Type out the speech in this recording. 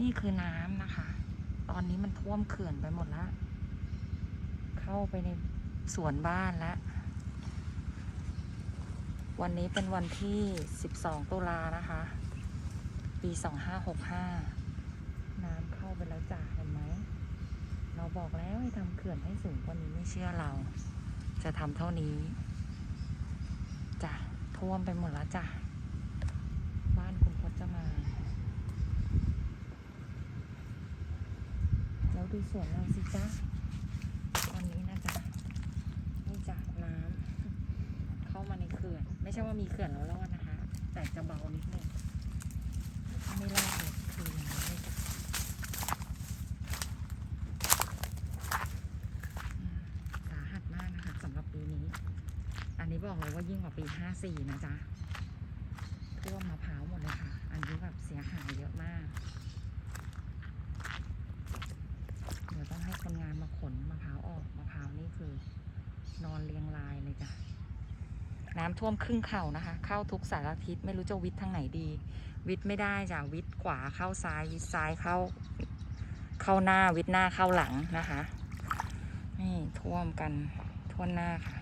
นี่คือน้ำนะคะ ตอนนี้มันท่วมเขื่อนไปหมดแล้ว เข้าไปในสวนบ้านแล้ว วันนี้เป็นวันที่ 12 ตุลานะคะ ปี 2565 น้ำเข้าไปแล้วจ้ะเห็นไหม เราบอกแล้วให้ทำเขื่อนให้สูงกว่านี้ไม่เชื่อเรา จะทำเท่านี้จ้ะท่วมไปหมดแล้วจ้ะ บ้านคุณพจมา แล้ว ดูสวนเราสิจ๊ะตอนนี้นะจ๊ะนี่จากน้ำเข้ามาในเขื่อน ไม่ใช่ว่ามีเขื่อนแล้วรอดนะคะ แต่จะเบานิดนึงไม่รอดเนี่ยคืออย่างนี้เลยจ้ะสาหัสมากนะคะสำหรับปีนี้ อันนี้บอกเลยว่ายิ่งกว่าปี 54 นะจ๊ะท่วมมะพร้าวหมดเลยค่ะ อันนี้แบบเสียหายเยอะมาก เดี๋ยวต้องให้คนงานมาขนมะพร้าวออก มะพร้าวนี่คือ นอนเรียงรายเลยจ้ะน้ำท่วมครึ่งเข่านะคะ เข้าทุกสารทิศไม่รู้จะวิทย์ทางไหนดี วิทย์ไม่ได้จ้ะวิทย์ขวาเข้าซ้ายวิทย์ซ้ายเข้า เข้าหน้าวิทย์หน้าเข้าหลังนะคะ นี่ท่วมกันท่วหน้าค่ะ